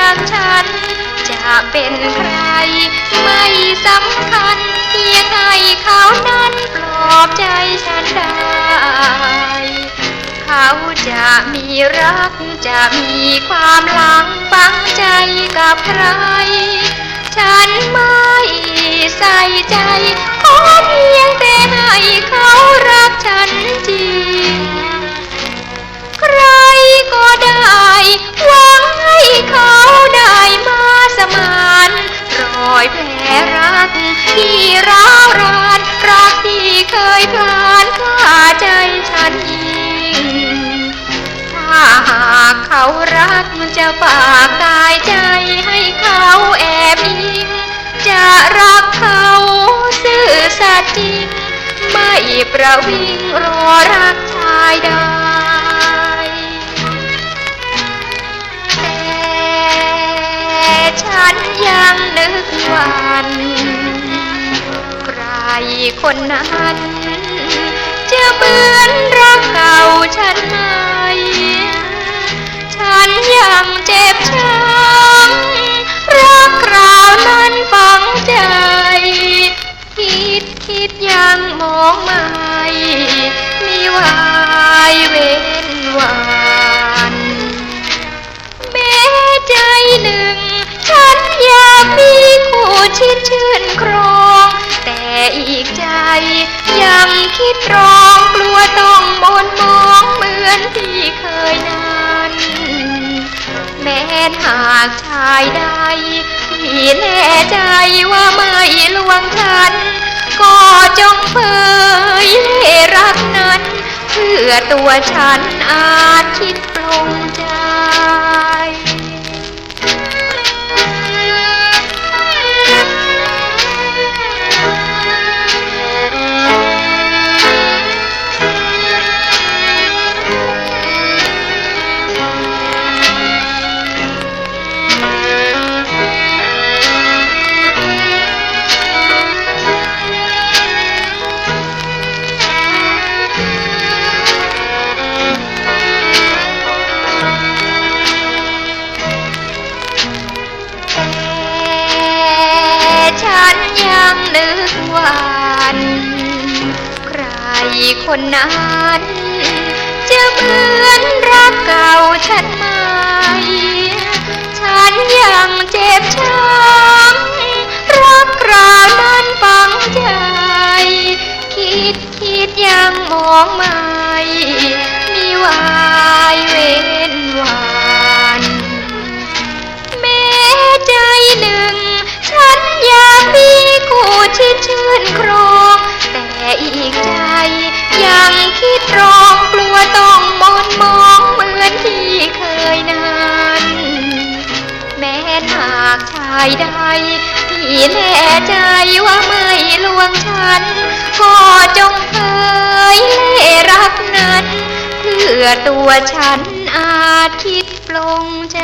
อย่างฉัน จะเป็นใคร ไม่สำคัญเพียงให้เขานั้นปลอบใจฉันได้ เขาจะมีรักจะมีความหลังฝังใจกับใคร อยแผลรักที่ร้าวรานรักที่เคยผ่านฆ่าใจฉันยิงถ้าหากเขารักจะฝากกายใจให้เขาแอบยิงจะรักเขาซื่อสัตย์จริง ไม่ประวิงรอรักชายใด คนนั้น จะเหมือนรักเก่า นหากชายใดที่แน่ใจว่าไม่ลวงฉัน ก็จงเผยรักนั้น เพื่อตัวฉันอาจคิดปรงใจ คนนั้น จะเหมือนรักเก่าฉันไหม ฉันยังเจ็บช้ำรักคราวนั้นฝังใจ คิดคิดยังมองไม่ายใดที่แน่ใจว่าไม่ลวงฉันก็จงเผยเล่รักนั้น เพื่อตัวฉันอาจคิดปลงใจ